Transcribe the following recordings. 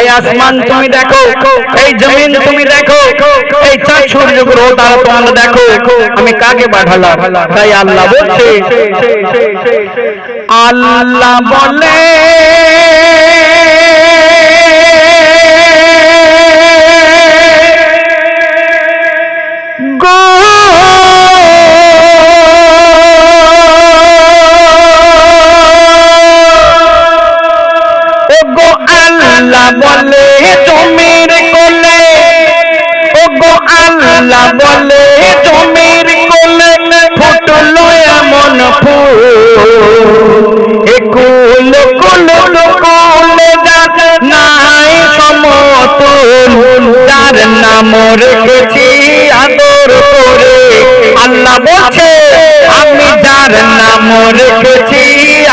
এই আসমান তুমি দেখো এই জমিন তুমি দেখো এই চাঁদ সূর্য গ্রহ তারা তোমরা দেখো আমি কাকে পাঠালাম? তাই আল্লাহ বলছে আল্লাহ বলে গো ফুল এ কুল কুল নাই সমতুল যার নাম রেখেছি আদর করে আল্লাহ বলছে আমি যার নাম রেখেছি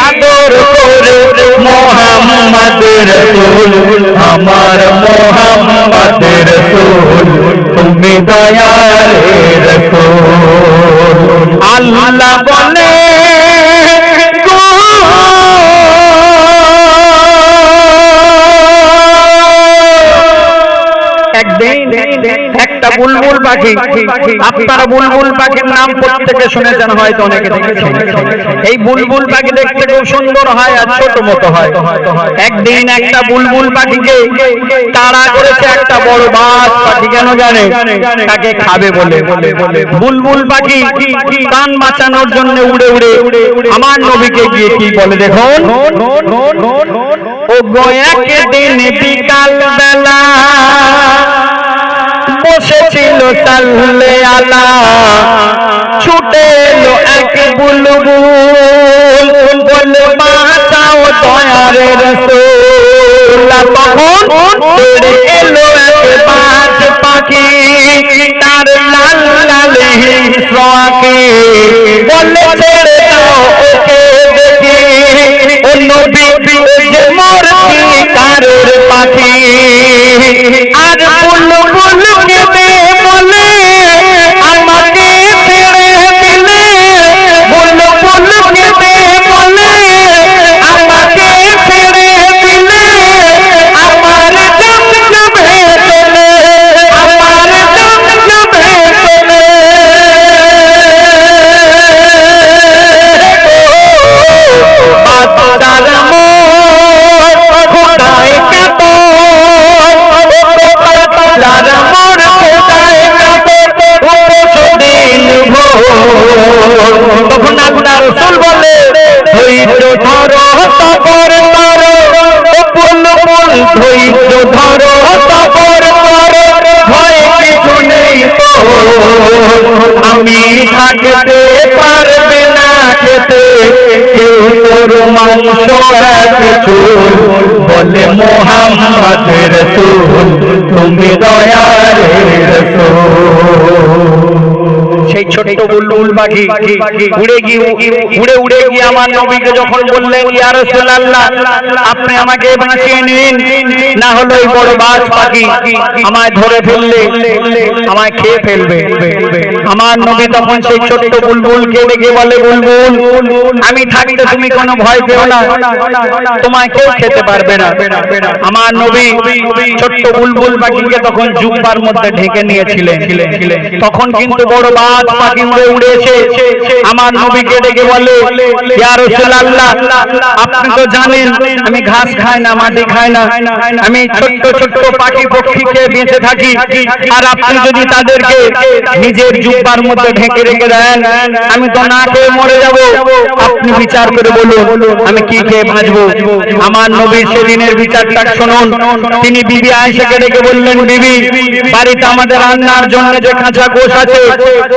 আদর করে মোহাম্মদের রসুল আমার মোহাম্মদের রসুল তুমি দয়ালের রসুল আল্লাহ বলে একটা বুলবুল পাখি। আপনারা বুলবুল পাখির নাম প্রত্যেকে শুনেছেন, হয়তো অনেকে দেখেছেন। এই বুলবুল পাখি দেখতে খুব সুন্দর হয় আর ছোট মতো হয়। একদিন একটা বুলবুল পাখিকে করেছে একটা বড় বাস পাখি কেন জানে? তাকে খাবে বলে। বুলবুল পাখি বাঁচানোর জন্য উড়ে উড়ে আমার নবীকে গিয়ে কি বলে দেখুন? ও গয়াকে দিন বিকাল বেলা বসেছিল আলা। ছুটে এলো এক বুলবুল। বলে বাঁচাও দয়ারে রসুল। তখন তেড়ে এলো এক পাখি, তার লাল লাল হিংসাকে বলে ছেড়ে ধৈর্য ধরো, সবর করো, ভয় কিছু নেই তো। আমি থাকতে পারবে না খেতে, কেউ তোর মাংস কিছু বলে মোহাম্মদের রসুল তুমি দয়ার রসুল সেই বুলবুল পাখি উড়ে গিয়ে উড়ে উড়ে গিয়ে আমার নবীকে যখন বললেন আপনি আমাকে বাঁচিয়ে নিন, না হলে ওই বড় বাজ পাখি আমায় ধরে ফেললে, আমায় খেয়ে ফেলবে। আমার নবী তখন সেই ছোট্ট বুলবুলকে ডেকে বলে, বুলবুল, আমি থাকতে তুমি কোনো ভয় পেও না। তোমায় কেউ খেতে পারবে না। আমার নবী ছোট্ট বুলবুল পাখিকে তখন জুব্বার মধ্যে ঢেকে নিয়েছিলেন। তখন কিন্তু বড় বাজ পাখি উড়ে উড়েছে আমার নবীকে ডেকে বলে আপনি তো জানেন, আমি ঘাস খাই না, মাটি খাই না। আমি ছোট্ট ছোট্ট পাখি পক্ষীকে বেঁচে থাকি। আর আপনি যদি তাদেরকে নিজের জুব্বার মধ্যে ঢেকে রেখে দেন। আমি তো না খেয়ে মরে যাব। আপনি বিচার করে বলুন আমি কি খেয়ে বাঁচবো? আমার নবীর সেদিনের বিচারটা শুনুন। তিনি বিবি আয়েশাকে ডেকে বললেন বিবি বাড়িতে আমাদের রান্নার জন্য যে কাঁচা গোশ আছে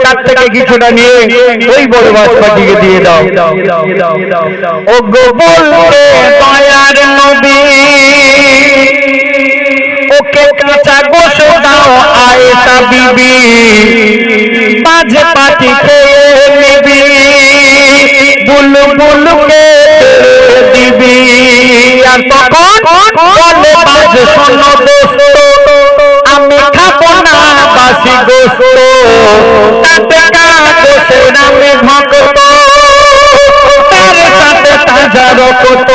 তার থেকে কিছুটা নিয়ে ওই বড় বাচ্চাটিকে দিয়ে দাও। ও গো বলতে দয়ার নবী। দাও আয়েশা বিবি মাঝে পাটি খেয়ে নিবি, বুলবুলকে দিবি। আর তখন বলে, বাজ শোনো দোস্ত, আমি খাব না বাসি গোস্ত তাতে গোসের আমি ভক্ত তার সাথে তাজা রক্ত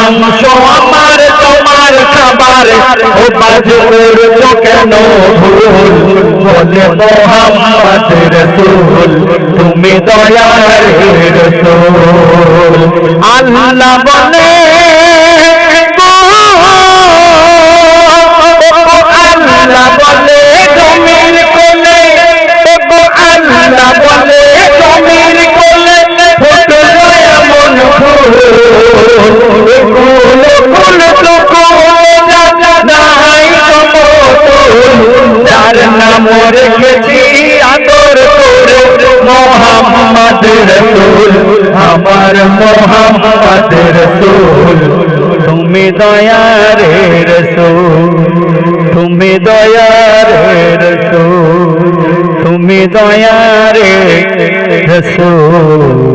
মাংস তোমার খাবার ও বাজ করছ কেন ভুল বলে মোহাম্মদ রসুল, তুমি দয়ার রসুল আল্লাহ বলে আল্লাহ রেখেছি আদর করে মোহাম্মদ রসুল, আমার মোহাম্মদ রসুল। তুমি দয়ার রসুল, তুমি দয়ার রসুল, তুমি দয়ার রসুল।